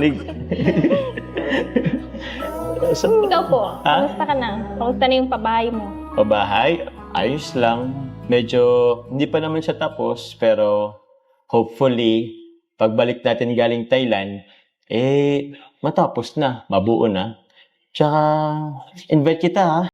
narinig. so, Ikaw po, Ha? kamusta ka na? Kamusta na yung pabahay mo? pabahay, ayos lang. Medyo, hindi pa naman siya tapos, pero hopefully, pagbalik natin galing Thailand, eh, matapos na, mabuo na. Tsaka, invite kita ha.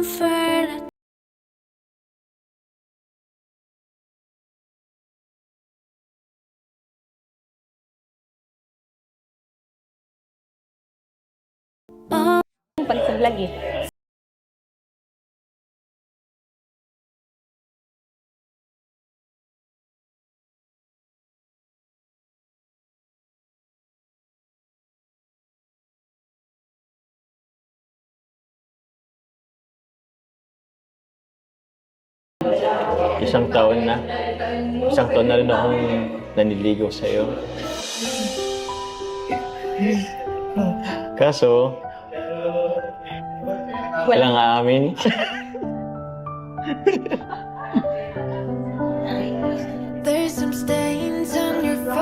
Comfort. Yung pala sa vlog eh. Isang taon na. Isang taon na rin akong naniligaw sa'yo. Kaso, walang aamin.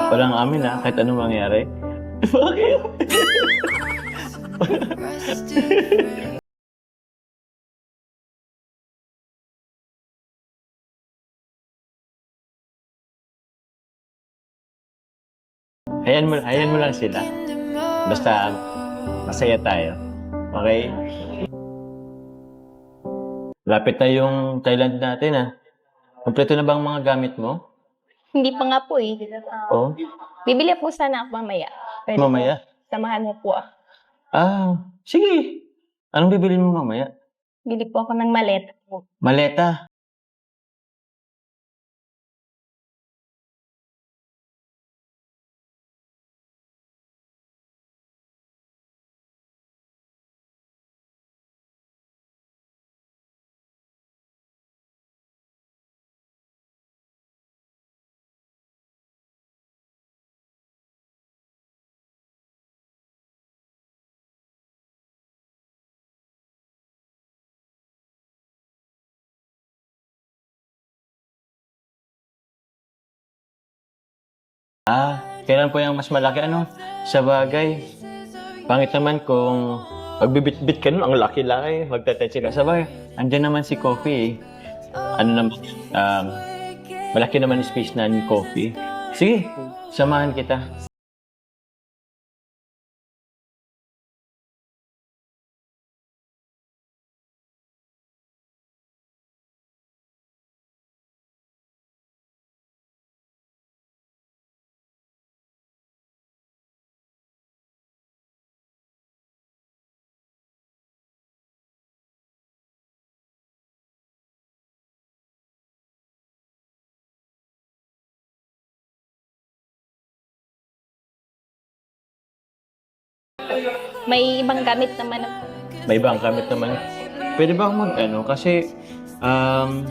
Walang amin ha, kahit anong mangyari. Bakit? Hayaan mo, hayaan mo lang sila. Basta, masaya tayo. Okay? Lapit na yung Thailand natin ah. Kompleto na bang mga gamit mo? Hindi pa nga po eh. Oo. Bibili po sana ako mamaya. Pwede Mamaya? po, samahan mo po ah. Ah, sige. Anong bibilin mo mamaya? Bili po ako ng maleta po. Maleta. Ah, kailan po yung mas malaki? Ano? Sa bagay. Pangit naman kung pagbibit-bit ka nun, ang laki-laki, magtatetsi ka. Sa bagay, andyan naman si Coffee eh. Ano naman, um, malaki naman yung space na ni Coffee. Sige, samahan kita. May ibang gamit naman. May ibang gamit naman. Pwede ba akong mag ano? Kasi, um,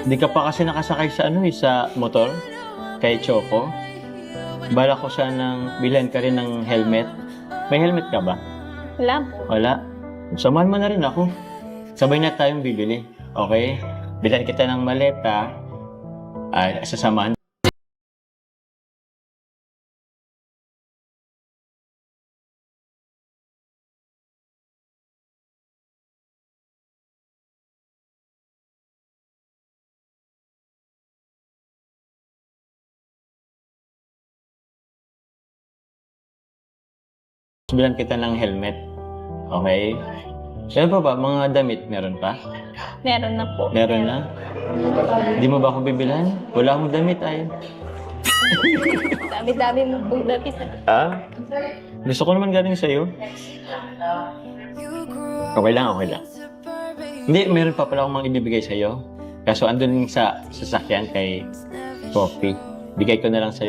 hindi ka pa kasi nakasakay sa ano eh, sa motor. Kay Choco. Bala ko sanang bilhan ka rin ng helmet. May helmet ka ba? Wala po. Wala. Samahan mo na rin ako. Sabay na tayong bibili. Okay? Bilhan kita ng maleta. Ay, sasamahan. Bilhan kita ng helmet. Okay? Ano pa ba? Mga damit, meron pa? Meron na po. Meron na? Di mo ba ako bibilan? Wala akong damit ay. Dami-dami mo po damit. Ah? Gusto ko naman galing sa'yo. Okay lang, okay lang. Hindi, meron pa pala akong mga ibibigay sa'yo. Kaso andun sa sasakyan kay Coffee. Bigay ko na lang sa'yo.